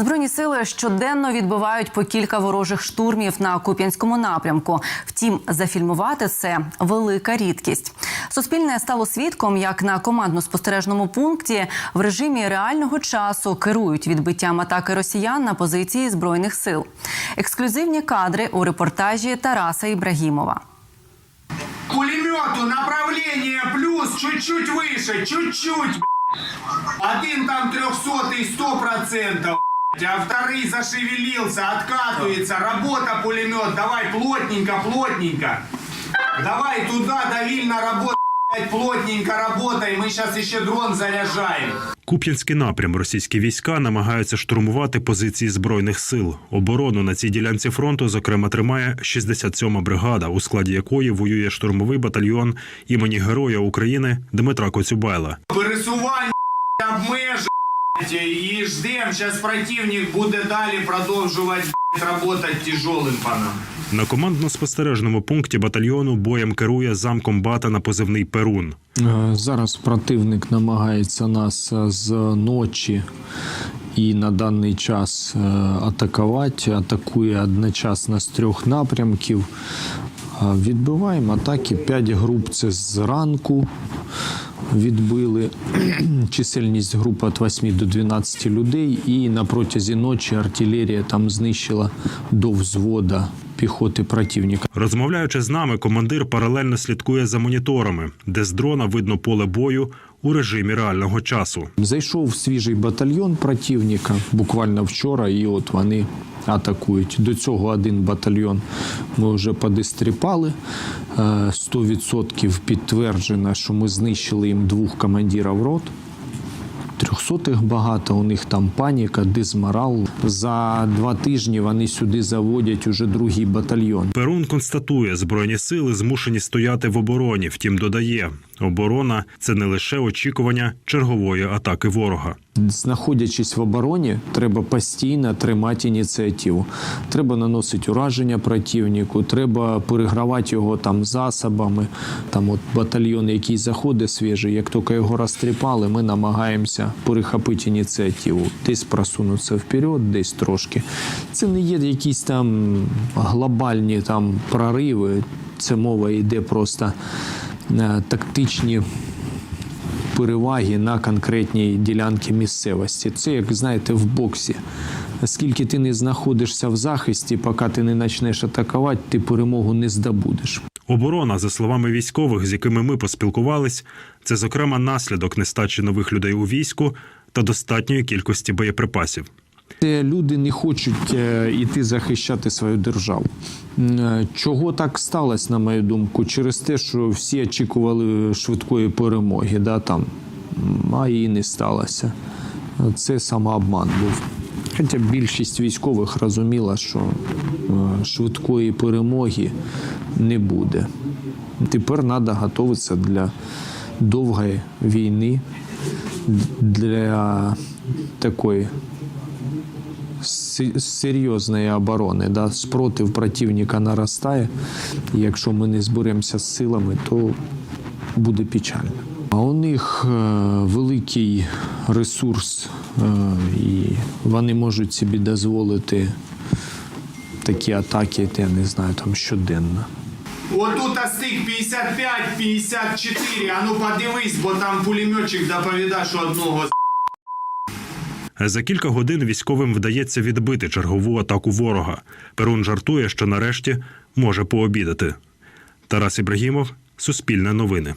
Збройні сили щоденно відбивають по кілька ворожих штурмів на Куп'янському напрямку. Втім, зафільмувати це велика рідкість. Суспільне стало свідком, як на командно-спостережному пункті в режимі реального часу керують відбиттям атаки росіян на позиції збройних сил. Ексклюзивні кадри у репортажі Тараса Ібрагімова. Пулемету направление плюс чуть-чуть выше, чуть-чуть. Один там трехсотый сто процентов, а второй зашевелился, откатывается. Работа пулемет, давай плотненько, плотненько. Давай туда, давильно работай, плотненько работай. Мы сейчас еще дрон заряжаем. Куп'янський напрям російські війська намагаються штурмувати позиції збройних сил. Оборону на цій ділянці фронту, зокрема, тримає 67-ма бригада, у складі якої воює штурмовий батальйон імені Героя України Дмитра Коцюбайла. Пересування обмежень і ждем. Зараз противник буде далі продовжувати работать тяжелым по нам. На командно-спостережному пункті батальйону боєм керує замкомбата на позивний Перун. Е, Зараз противник намагається нас е, з ночі і на даний час е, атакувати. Атакує одночасно з трьох напрямків. Відбиваємо атаки. П'ять груп це зранку відбили. Чисельність групи від 8 до 12 людей. І на протязі ночі артилерія там знищила до взвода піхоти противника. Розмовляючи з нами, командир паралельно слідкує за моніторами, де з дрона видно поле бою у режимі реального часу. Зайшов свіжий батальйон противника буквально вчора, і от вони атакують. До цього один батальйон ми вже подистріпали. Е, 100% підтверджено, що ми знищили їм двох командирів рот. Трьохсотих багато, у них там паніка, дизморал. За два тижні вони сюди заводять уже другий батальйон. Перун констатує, збройні сили змушені стояти в обороні. Втім, додає, оборона це не лише очікування чергової атаки ворога. Знаходячись в обороні, треба постійно тримати ініціативу. Треба наносити ураження противнику, треба перегравати його там засобами. Там от батальйон, який заходить свіжий, як тільки його розтріпали, ми намагаємося перехопити ініціативу, десь просунутися вперед, десь трошки. Це не є якісь там глобальні там прориви. Це мова йде просто тактичні переваги на конкретній ділянці місцевості. Це, як знаєте, в боксі. Скільки ти не знаходишся в захисті, поки ти не почнеш атакувати, ти перемогу не здобудеш. Оборона, за словами військових, з якими ми поспілкувались, це зокрема наслідок нестачі нових людей у війську та достатньої кількості боєприпасів. Це люди не хочуть е, іти захищати свою державу. Е, Чого так сталося, на мою думку, через те, що всі очікували швидкої перемоги, да, там, а її не сталося. Це самообман був. Хоча більшість військових розуміла, що е, швидкої перемоги не буде. Тепер треба готуватися для довгої війни, для такої серйозної оборони. Да? Спротив противника наростає. І якщо ми не зберемося з силами, то буде печально. А у них е, великий ресурс, е, і вони можуть собі дозволити такі атаки, я не знаю, там щоденно. Отут стик 55-54, а ну подивись, бо там пулеметчик доповіда, що одного. За кілька годин військовим вдається відбити чергову атаку ворога. Перун жартує, що нарешті може пообідати. Тарас Ібрагімов, Суспільне новини.